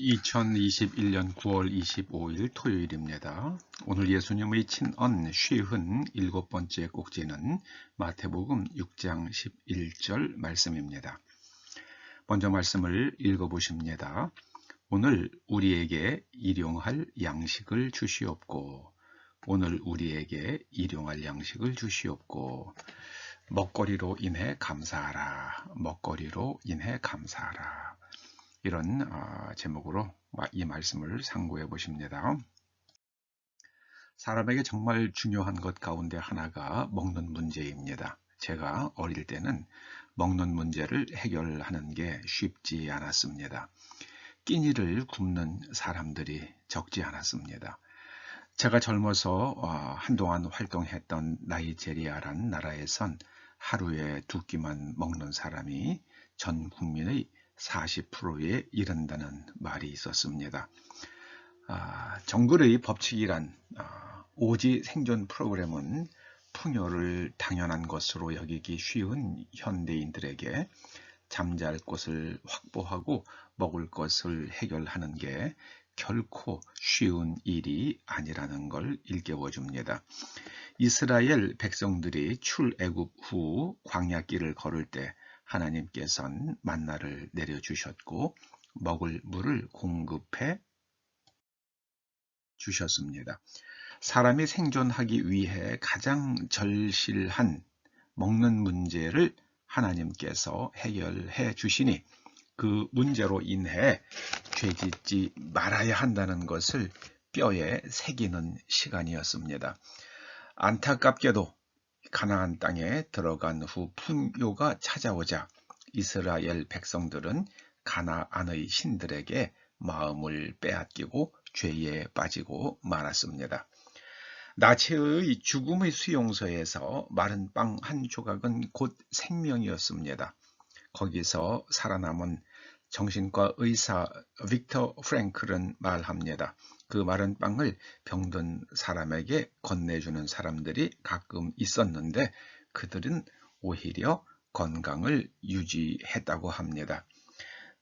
2021년 9월 25일 토요일입니다. 오늘 예수님의 친언 쉬흔 일곱 번째 꼭지는 마태복음 6장 11절 말씀입니다. 먼저 말씀을 읽어보십니다. 오늘 우리에게 일용할 양식을 주시옵고 오늘 우리에게 일용할 양식을 주시옵고 먹거리로 인해 감사하라 먹거리로 인해 감사하라 이런 어, 제목으로 이 말씀을 상고해 보십니다. 사람에게 정말 중요한 것 가운데 하나가 먹는 문제입니다. 제가 어릴 때는 먹는 문제를 해결하는 게 쉽지 않았습니다. 끼니를 굶는 사람들이 적지 않았습니다. 제가 젊어서 어, 한동안 활동했던 나이제리아란 나라에선 하루에 두 끼만 먹는 사람이 전 국민의 40%에 이른다는 말이 있었습니다. 아, 정글의 법칙이란 아, 오지 생존 프로그램은 풍요를 당연한 것으로 여기기 쉬운 현대인들에게 잠잘 곳을 확보하고 먹을 것을 해결하는 게 결코 쉬운 일이 아니라는 걸 일깨워 줍니다. 이스라엘 백성들이 출애굽 후 광야길을 걸을 때 하나님께서는 만나를 내려주셨고 먹을 물을 공급해 주셨습니다. 사람이 생존하기 위해 가장 절실한 먹는 문제를 하나님께서 해결해 주시니 그 문제로 인해 죄짓지 말아야 한다는 것을 뼈에 새기는 시간이었습니다. 안타깝게도 가나안 땅에 들어간 후 풍요가 찾아오자 이스라엘 백성들은 가나안의 신들에게 마음을 빼앗기고 죄에 빠지고 말았습니다. 나체의 죽음의 수용소에서 마른 빵 한 조각은 곧 생명이었습니다. 거기서 살아남은 정신과 의사 빅터 프랭클은 말합니다. 그 마른 빵을 병든 사람에게 건네주는 사람들이 가끔 있었는데 그들은 오히려 건강을 유지했다고 합니다.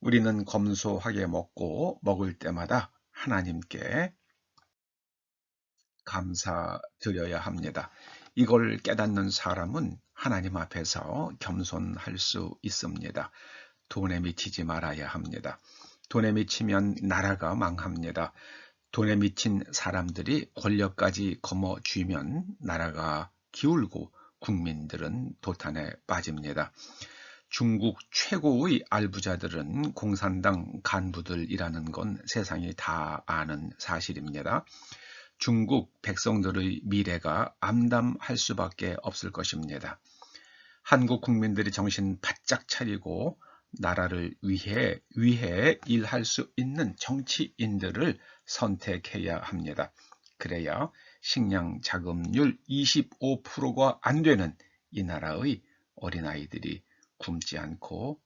우리는 검소하게 먹고 먹을 때마다 하나님께 감사드려야 합니다. 이걸 깨닫는 사람은 하나님 앞에서 겸손할 수 있습니다. 돈에 미치지 말아야 합니다. 돈에 미치면 나라가 망합니다. 돈에 미친 사람들이 권력까지 거머쥐면 나라가 기울고 국민들은 도탄에 빠집니다. 중국 최고의 알부자들은 공산당 간부들이라는 건 세상이 다 아는 사실입니다. 중국 백성들의 미래가 암담할 수밖에 없을 것입니다. 한국 국민들이 정신 바짝 차리고 나라를 위해 위해 일할 수 있는 정치인들을 선택해야 합니다. 그래야 식량 자금률 25%가 안 되는 이 나라의 어린아이들이 굶지 않고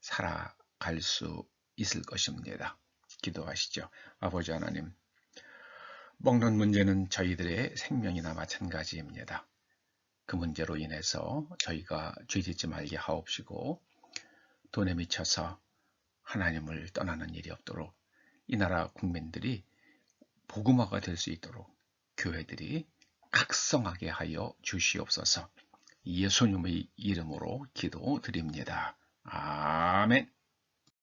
살아갈 수 있을 것입니다. 기도하시죠. 아버지 하나님, 먹는 문제는 저희들의 생명이나 마찬가지입니다. 그 문제로 인해서 저희가 죄짓지 말게 하옵시고 돈에 미쳐서 하나님을 떠나는 일이 없도록 이 나라 국민들이 복음화가 될 수 있도록 교회들이 각성하게 하여 주시옵소서 예수님의 이름으로 기도드립니다. 아멘